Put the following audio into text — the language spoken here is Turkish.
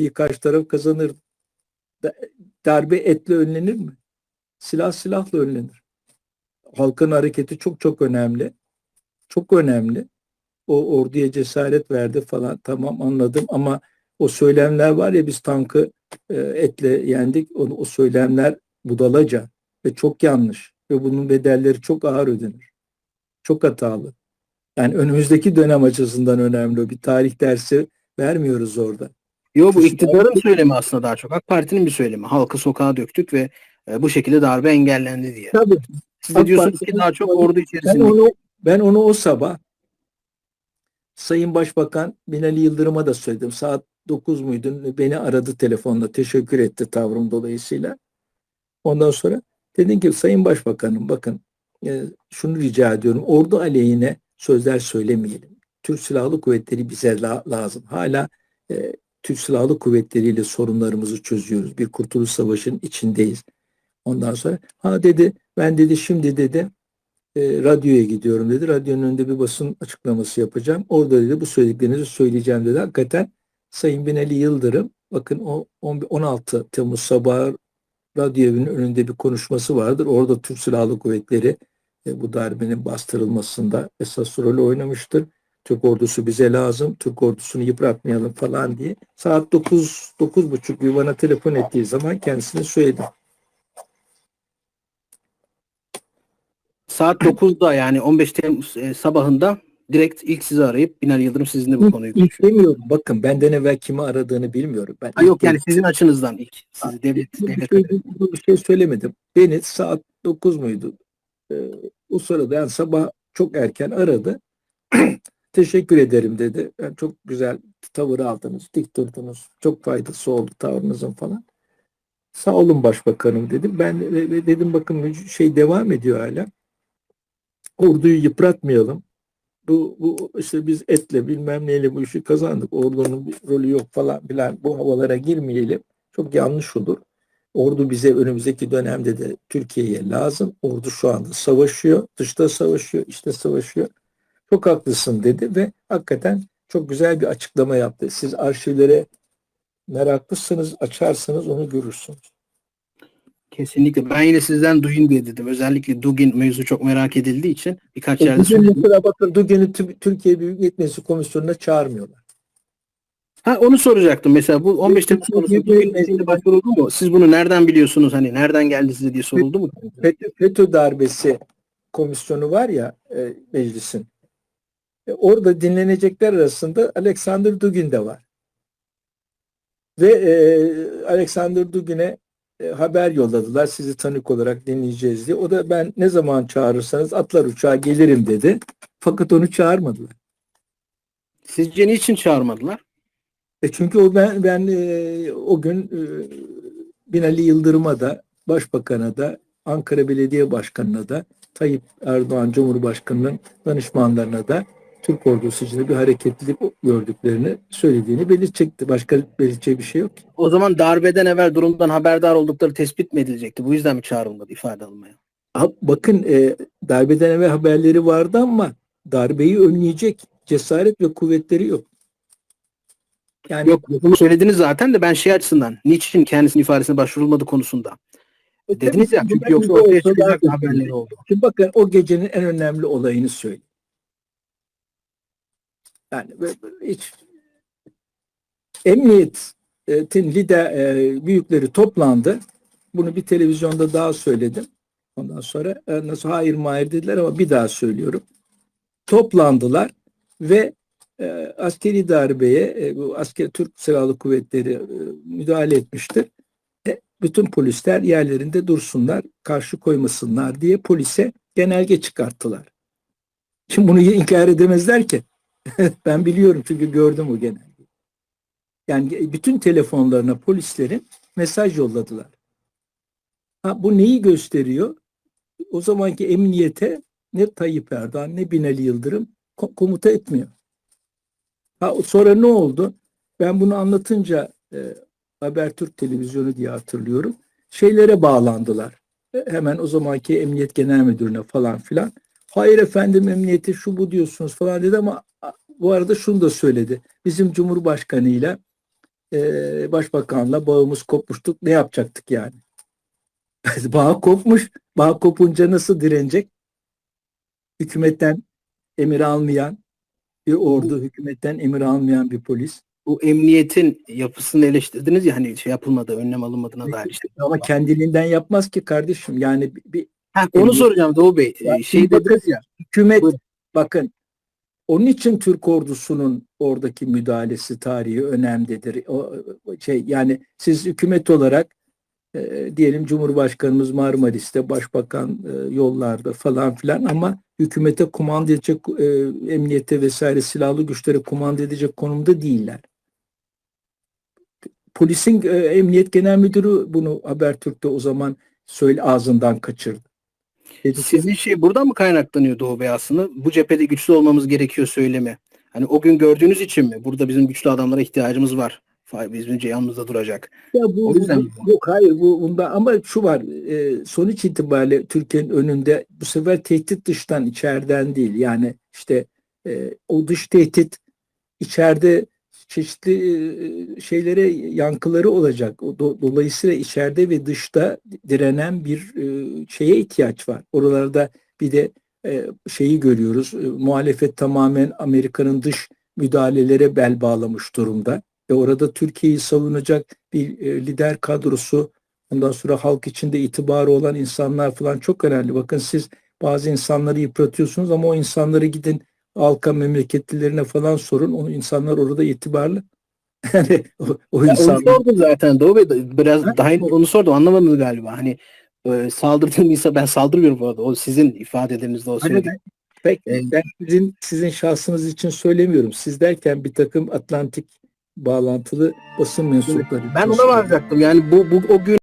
tarihi karşı taraf kazanır. Da- Darbe etle önlenir mi? Silah silahla önlenir. Halkın hareketi çok çok önemli. Çok önemli. O orduya cesaret verdi falan tamam anladım ama o söylemler var ya biz tankı e, etle yendik. O, o söylemler budalaca ve çok yanlış ve bunun bedelleri çok ağır ödenir. Çok hatalı. Yani önümüzdeki dönem açısından önemli. Bir tarih dersi vermiyoruz orada. Yo bu iktidarın söylemi aslında daha çok. AK Parti'nin bir söylemi. Halkı sokağa döktük ve e, bu şekilde darbe engellendi diye. Tabii. Siz de AK diyorsunuz ki daha çok ordu Ben içerisinde. onu ben onu o sabah Sayın Başbakan Binali Yıldırım'a da söyledim. Saat 9 muydu? Beni aradı telefonla. Teşekkür etti tavrım dolayısıyla. Ondan sonra dedim ki Sayın Başbakanım bakın e, şunu rica ediyorum. Ordu aleyhine sözler söylemeyelim. Türk Silahlı Kuvvetleri bize la- lazım. Hala e, Türk Silahlı Kuvvetleri ile sorunlarımızı çözüyoruz. Bir kurtuluş savaşının içindeyiz. Ondan sonra ha dedi ben dedi şimdi dedi e, radyoya gidiyorum dedi. Radyonun önünde bir basın açıklaması yapacağım. Orada dedi bu söylediklerinizi söyleyeceğim dedi. Hakikaten Sayın Binali Yıldırım bakın o 11 16 Temmuz sabahı radyo evinin önünde bir konuşması vardır. Orada Türk Silahlı Kuvvetleri e, bu darbenin bastırılmasında esas rolü oynamıştır. Türk ordusu bize lazım. Türk ordusunu yıpratmayalım falan diye. Saat 9 buçuk gibi bana telefon ettiği zaman kendisine söyledim. Saat 9'da yani 15 Temmuz e, sabahında direkt ilk sizi arayıp Binali Yıldırım sizinle bu konuyu İlk demiyorum. Bakın benden evvel kimi aradığını bilmiyorum. Ben Ha, ilk yok yani değil. sizin açınızdan ilk. Sizi devlet, bir, devlet şey, bir şey söylemedim. Beni saat 9 muydu? Ee, o sırada yani sabah çok erken aradı. Teşekkür ederim dedi. Yani çok güzel tavır aldınız, dik durdunuz. Çok faydası oldu tavrınızın falan. Sağ olun başbakanım dedim. Ben dedim bakın şey devam ediyor hala. Orduyu yıpratmayalım. Bu, bu işte biz etle bilmem neyle bu işi kazandık. Ordunun bir rolü yok falan filan. Bu havalara girmeyelim. Çok yanlış olur. Ordu bize önümüzdeki dönemde de Türkiye'ye lazım. Ordu şu anda savaşıyor. Dışta savaşıyor, işte savaşıyor. Çok haklısın dedi ve hakikaten çok güzel bir açıklama yaptı. Siz arşivlere meraklısınız, açarsanız onu görürsünüz. Kesinlikle. Ben yine sizden Dugin diye dedim. Özellikle Dugin mevzu çok merak edildiği için birkaç yerde Bugün söyledim. mesela bakın Dugen'i Tü- Türkiye Büyük Millet Meclisi Komisyonu'na çağırmıyorlar. Ha onu soracaktım. Mesela bu 15 Temmuz konusunda Dugin Meclisi- izniyle başvuruldu mu? Siz bunu nereden biliyorsunuz? Hani nereden geldi size diye soruldu mu? FETÖ, FETÖ darbesi komisyonu var ya e, meclisin. E, orada dinlenecekler arasında Alexander Dugin de var. Ve e, Alexander Dugin'e e, haber yolladılar sizi tanık olarak dinleyeceğiz diye. O da ben ne zaman çağırırsanız atlar uçağa gelirim dedi. Fakat onu çağırmadılar. Sizce niçin çağırmadılar? E çünkü o ben ben e, o gün e, Binali Yıldırım'a da Başbakan'a da Ankara Belediye Başkanı'na da Tayyip Erdoğan Cumhurbaşkanı'nın danışmanlarına da Türk ordusu içinde bir hareketlilik gördüklerini söylediğini belirtecekti. Başka belirteceği bir şey yok. ki. O zaman darbeden evvel durumdan haberdar oldukları tespit mi edilecekti? Bu yüzden mi çağrılmadı ifade almaya? Bakın e, darbeden evvel haberleri vardı ama darbeyi önleyecek cesaret ve kuvvetleri yok. Yani Yok bunu söylediniz zaten de ben şey açısından niçin kendisinin ifadesine başvurulmadı konusunda. e, Dediniz ya çünkü yoksa ortaya çıkacak haberleri oldu. Şimdi bakın o gecenin en önemli olayını söyleyeyim. Yani hiç emniyetin lider e, büyükleri toplandı. Bunu bir televizyonda daha söyledim. Ondan sonra e, nasıl hayır mahir dediler ama bir daha söylüyorum. Toplandılar ve e, askeri darbeye e, bu asker Türk Silahlı Kuvvetleri e, müdahale etmiştir. E, bütün polisler yerlerinde dursunlar, karşı koymasınlar diye polise genelge çıkarttılar. Şimdi bunu inkar edemezler ki. Ben biliyorum çünkü gördüm o genelgeyi. Yani bütün telefonlarına polislerin mesaj yolladılar. Ha, bu neyi gösteriyor? O zamanki emniyete ne Tayyip Erdoğan ne Binali Yıldırım ko- komuta etmiyor. Ha, sonra ne oldu? Ben bunu anlatınca e, Habertürk televizyonu diye hatırlıyorum. Şeylere bağlandılar. E, hemen o zamanki Emniyet Genel Müdürüne falan filan. Hayır efendim emniyeti şu bu diyorsunuz falan dedi ama bu arada şunu da söyledi. Bizim Cumhurbaşkanıyla e, başbakanla bağımız kopmuştuk. Ne yapacaktık yani? Bağ kopmuş. Bağ kopunca nasıl direnecek? Hükümetten emir almayan bir ordu, hükümetten emir almayan bir polis. Bu emniyetin yapısını eleştirdiniz ya hani şey yapılmadı, önlem alınmadığına dair işte. Ama kendiliğinden yapmaz ki kardeşim. Yani bir, bir Ha, onu soracağım Doğu Bey. Ya Ee, Şey dediniz ya. hükümet Buyurun. bakın onun için Türk ordusunun oradaki müdahalesi tarihi önemlidir. O o şey yani siz hükümet olarak e, diyelim Cumhurbaşkanımız Marmaris'te, Başbakan e, yollarda falan filan ama hükümete kumanda edecek, e, emniyete vesaire silahlı güçlere kumanda edecek konumda değiller. Polisin e, Emniyet Genel Müdürü bunu Habertürk'te o zaman söyle ağzından kaçırdı. Ki, Sizin şey buradan mı kaynaklanıyor Doğu Bey aslında? Bu cephede güçlü olmamız gerekiyor söylemi. Hani o gün gördüğünüz için mi? Burada bizim güçlü adamlara ihtiyacımız var. Bizim önce yanımızda duracak. Ya bu, O yüzden bu- yok hayır bu bunda ama şu var e, sonuç itibariyle Türkiye'nin önünde bu sefer tehdit dıştan içeriden değil yani işte e, o dış tehdit içeride çeşitli şeylere yankıları olacak. Dolayısıyla içeride ve dışta direnen bir şeye ihtiyaç var. Oralarda bir de şeyi görüyoruz. Muhalefet tamamen Amerika'nın dış müdahalelere bel bağlamış durumda. Ve orada Türkiye'yi savunacak bir lider kadrosu, ondan sonra halk içinde itibarı olan insanlar falan çok önemli. Bakın siz bazı insanları yıpratıyorsunuz ama o insanları gidin halka memleketlilerine falan sorun. O insanlar orada itibarlı. Yani o, o Ya onu insanlar sordum zaten Doğu Bey. Biraz Ha? daha onu sordum. Anlamadınız galiba. Hani e, saldırdığım insan ben saldırmıyorum bu arada. O sizin ifadelerinizde o Hani söylediğim. Peki, Evet. ben sizin sizin şahsınız için söylemiyorum. Siz derken bir takım Atlantik bağlantılı basın mensupları. Ben ona varacaktım. Yani bu, bu o gün